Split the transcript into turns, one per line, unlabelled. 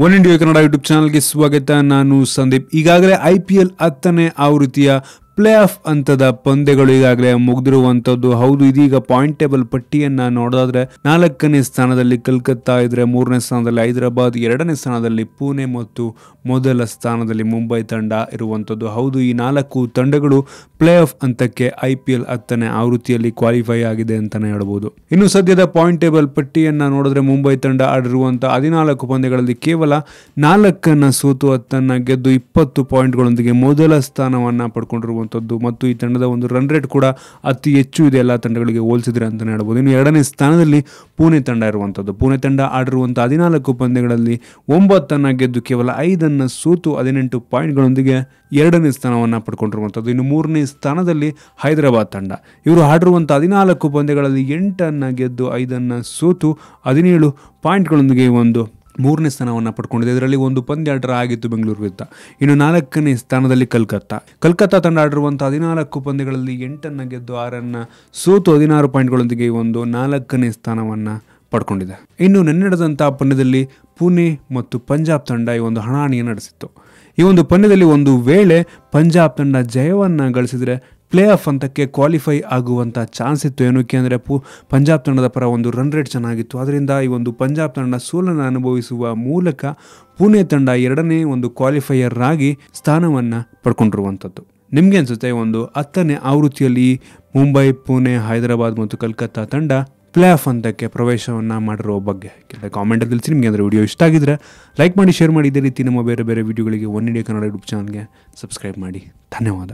One India Kannada YouTube ಚಾನಲ್ಗೆ ಸ್ವಾಗತ. ನಾನು ಸಂದೀಪ್. ಈಗಾಗಲೇ ಐ ಪಿ ಎಲ್ ಹತ್ತನೇ ಆವೃತ್ತಿಯ ಪ್ಲೇ ಆಫ್ ಹಂತದ ಪಂದ್ಯಗಳು ಈಗಾಗಲೇ ಮುಗಿದಿರುವಂತದ್ದು. ಹೌದು, ಇದೀಗ ಪಾಯಿಂಟ್ ಟೇಬಲ್ ಪಟ್ಟಿಯನ್ನ ನೋಡೋದಾದ್ರೆ ನಾಲ್ಕನೇ ಸ್ಥಾನದಲ್ಲಿ ಕಲ್ಕತ್ತಾ ಇದ್ರೆ ಮೂರನೇ ಸ್ಥಾನದಲ್ಲಿ ಹೈದರಾಬಾದ್, ಎರಡನೇ ಸ್ಥಾನದಲ್ಲಿ ಪುಣೆ ಮತ್ತು ಮೊದಲ ಸ್ಥಾನದಲ್ಲಿ ಮುಂಬೈ ತಂಡ ಇರುವಂತದ್ದು. ಹೌದು, ಈ ನಾಲ್ಕು ತಂಡಗಳು ಪ್ಲೇ ಆಫ್ ಹಂತಕ್ಕೆ ಐ ಪಿ ಎಲ್ ಹತ್ತನೇ ಆವೃತ್ತಿಯಲ್ಲಿ ಕ್ವಾಲಿಫೈ ಆಗಿದೆ ಅಂತಾನೆ ಹೇಳಬಹುದು ಇನ್ನು ಸದ್ಯದ ಪಾಯಿಂಟ್ ಟೇಬಲ್ ಪಟ್ಟಿಯನ್ನ ನೋಡಿದ್ರೆ ಮುಂಬೈ ತಂಡ ಆಡಿರುವಂತಹ ಹದಿನಾಲ್ಕು ಪಂದ್ಯಗಳಲ್ಲಿ ಕೇವಲ ನಾಲ್ಕನ್ನ ಸೋತು ಹತ್ತನ್ನ ಗೆದ್ದು ಇಪ್ಪತ್ತು ಪಾಯಿಂಟ್ಗಳೊಂದಿಗೆ ಮೊದಲ ಸ್ಥಾನವನ್ನ ಪಡ್ಕೊಂಡಿರುವಂಥದ್ದು ಮತ್ತು ಈ ತಂಡದ ಒಂದು ರನ್ ರೇಟ್ ಕೂಡ ಅತಿ ಹೆಚ್ಚು ಇದೆ ಎಲ್ಲ ತಂಡಗಳಿಗೆ ಹೋಲಿಸಿದ್ರೆ ಅಂತಲೇ ಹೇಳ್ಬೋದು. ಇನ್ನು ಎರಡನೇ ಸ್ಥಾನದಲ್ಲಿ ಪುಣೆ ತಂಡ ಇರುವಂಥದ್ದು. ಪುಣೆ ತಂಡ ಆಡಿರುವಂಥ ಹದಿನಾಲ್ಕು ಪಂದ್ಯಗಳಲ್ಲಿ ಒಂಬತ್ತನ್ನು ಗೆದ್ದು ಕೇವಲ ಐದನ್ನು ಸೋತು ಹದಿನೆಂಟು ಪಾಯಿಂಟ್ಗಳೊಂದಿಗೆ ಎರಡನೇ ಸ್ಥಾನವನ್ನು ಪಡ್ಕೊಂಡಿರುವಂಥದ್ದು. ಇನ್ನು ಮೂರನೇ ಸ್ಥಾನದಲ್ಲಿ ಹೈದರಾಬಾದ್ ತಂಡ. ಇವರು ಆಡಿರುವಂಥ ಹದಿನಾಲ್ಕು ಪಂದ್ಯಗಳಲ್ಲಿ ಎಂಟನ್ನು ಗೆದ್ದು ಐದನ್ನು ಸೋತು ಹದಿನೇಳು ಪಾಯಿಂಟ್ಗಳೊಂದಿಗೆ ಒಂದು ಮೂರನೇ ಸ್ಥಾನವನ್ನು ಪಡ್ಕೊಂಡಿದೆ. ಇದರಲ್ಲಿ ಒಂದು ಪಂದ್ಯ ಡ್ರಾ ಆಗಿತ್ತು ಬೆಂಗಳೂರು ವಿರುದ್ಧ. ಇನ್ನು ನಾಲ್ಕನೇ ಸ್ಥಾನದಲ್ಲಿ ಕಲ್ಕತ್ತಾ. ಕಲ್ಕತ್ತಾ ತಂಡ ಆಡಿರುವಂಥ ಹದಿನಾಲ್ಕು ಪಂದ್ಯಗಳಲ್ಲಿ ಎಂಟನ್ನು ಗೆದ್ದು ಆರನ್ನು ಸೋತು ಹದಿನಾರು ಪಾಯಿಂಟ್ಗಳೊಂದಿಗೆ ಒಂದು ನಾಲ್ಕನೇ ಸ್ಥಾನವನ್ನು ಪಡ್ಕೊಂಡಿದೆ. ಇನ್ನು ನಿನ್ನೆ ನಡೆದಂಥ ಪಂದ್ಯದಲ್ಲಿ ಪುಣೆ ಮತ್ತು ಪಂಜಾಬ್ ತಂಡ ಈ ಒಂದು ಹಣಾಹಣಿಯನ್ನು ನಡೆಸಿತ್ತು. ಈ ಒಂದು ಪಂದ್ಯದಲ್ಲಿ ಒಂದು ವೇಳೆ ಪಂಜಾಬ್ ತಂಡ ಜಯವನ್ನು ಗಳಿಸಿದರೆ ಪ್ಲೇ ಆಫ್ ಹಂತಕ್ಕೆ ಕ್ವಾಲಿಫೈ ಆಗುವಂಥ ಚಾನ್ಸ್ ಇತ್ತು. ಏನಕ್ಕೆ ಅಂದರೆ ಪು, ಪಂಜಾಬ್ ತಂಡದ ಪರ ಒಂದು ರನ್ ರೇಟ್ ಚೆನ್ನಾಗಿತ್ತು. ಅದರಿಂದ ಈ ಒಂದು ಪಂಜಾಬ್ ತಂಡ ಸೋಲನ್ನು ಅನುಭವಿಸುವ ಮೂಲಕ ಪುಣೆ ತಂಡ ಎರಡನೇ ಒಂದು ಕ್ವಾಲಿಫೈಯರ್ ಆಗಿ ಸ್ಥಾನವನ್ನು ಪಡ್ಕೊಂಡಿರುವಂಥದ್ದು ನಿಮಗೆ ಅನಿಸುತ್ತೆ ಒಂದು ಹತ್ತನೇ ಆವೃತ್ತಿಯಲ್ಲಿ ಮುಂಬೈ, ಪುಣೆ, ಹೈದರಾಬಾದ್ ಮತ್ತು ಕಲ್ಕತ್ತಾ ತಂಡ ಪ್ಲೇ ಆಫ್ ಹಂತಕ್ಕೆ ಪ್ರವೇಶವನ್ನು ಮಾಡಿರೋ ಬಗ್ಗೆ ಕಾಮೆಂಟಲ್ಲಿ ತಿಳಿಸಿ ನಿಮಗೆ ಅಂದರೆ ವಿಡಿಯೋ ಇಷ್ಟ ಆಗಿದ್ರೆ ಲೈಕ್ ಮಾಡಿ ಶೇರ್ ಮಾಡಿ. ಇದೇ ರೀತಿ ನಮ್ಮ ಬೇರೆ ಬೇರೆ ವಿಡಿಯೋಗಳಿಗೆ ಒನ್ ಇಂಡಿಯಾ ಕನ್ನಡ ಯೂಟ್ಯೂಬ್ ಚಾನಲ್ಗೆ ಸಬ್ಸ್ಕ್ರೈಬ್ ಮಾಡಿ. ಧನ್ಯವಾದ.